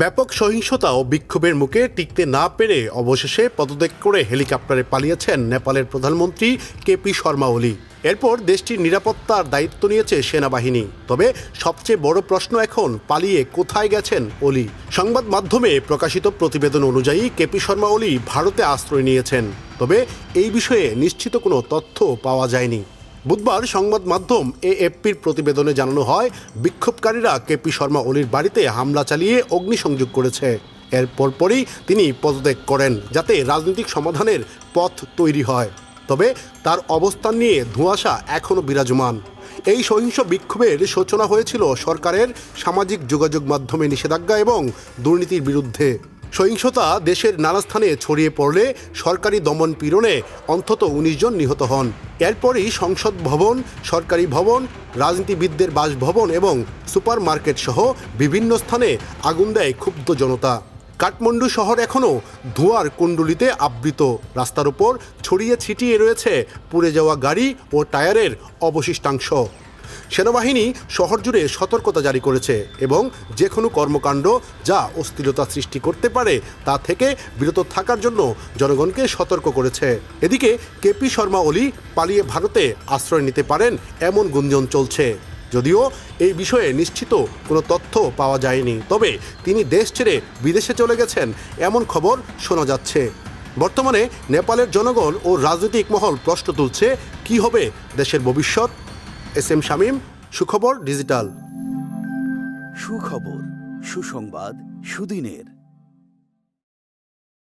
ব্যাপক সহিংসতা ও বিক্ষোভের মুখে টিকতে না পেরে অবশেষে পদত্যাগ করে হেলিকপ্টারে পালিয়েছেন নেপালের প্রধানমন্ত্রী কেপি শর্মা ওলি। এরপর দেশটির নিরাপত্তার দায়িত্ব নিয়েছে সেনাবাহিনী। তবে সবচেয়ে বড় প্রশ্ন এখন, পালিয়ে কোথায় গেছেন ওলি? সংবাদ মাধ্যমে প্রকাশিত প্রতিবেদন অনুযায়ী কেপি শর্মা ওলি ভারতে আশ্রয় নিয়েছেন। তবে এই বিষয়ে নিশ্চিত কোনো তথ্য পাওয়া যায়নি। বুধবার সংবাদ মাধ্যম এএফপির প্রতিবেদনে জানানো হয়, বিক্ষোভকারীরা কেপি শর্মা ওলির বাড়িতে হামলা চালিয়ে অগ্নিসংযোগ করেছে। এর পরপরই তিনি পদত্যাগ করেন, যাতে রাজনৈতিক সমাধানের পথ তৈরি হয়। তবে তার অবস্থান নিয়ে ধোঁয়াশা এখনও বিরাজমান। এই সহিংস বিক্ষোভের সূচনা হয়েছিল সরকারের সামাজিক যোগাযোগ মাধ্যমে নিষেধাজ্ঞা এবং দুর্নীতির বিরুদ্ধে। সহিংসতা দেশের নানা স্থানে ছড়িয়ে পড়লে সরকারি দমন পীড়নে অন্তত উনিশ জন নিহত হন। এরপরই সংসদ ভবন, সরকারি ভবন, রাজনীতিবিদদের বাসভবন এবং সুপার মার্কেট সহ বিভিন্ন স্থানে আগুন দেয় ক্ষুব্ধ জনতা। কাঠমান্ডু শহর এখনও ধোঁয়ার কুণ্ডুলিতে আবৃত। রাস্তার উপর ছড়িয়ে ছিটিয়ে রয়েছে পুড়ে যাওয়া গাড়ি ও টায়ারের অবশিষ্টাংশ। সেনাবাহিনী শহর জুড়ে সতর্কতা জারি করেছে এবং যে কোনো কর্মকাণ্ড যা অস্থিরতা সৃষ্টি করতে পারে তা থেকে বিরত থাকার জন্য জনগণকে সতর্ক করেছে। এদিকে কেপি শর্মা ওলি পালিয়ে ভারতে আশ্রয় নিতে পারেন এমন গুঞ্জন চলছে। যদিও এই বিষয়ে নিশ্চিত কোনো তথ্য পাওয়া যায়নি, তবে তিনি দেশ ছেড়ে বিদেশে চলে গেছেন এমন খবর শোনা যাচ্ছে। বর্তমানে নেপালের জনগণ ও রাজনৈতিক মহল প্রশ্ন তুলছে, কি হবে দেশের ভবিষ্যৎ? এস এম শামীম সুখবর ডিজিটাল। সুখবর সুসংবাদ সুদিনের।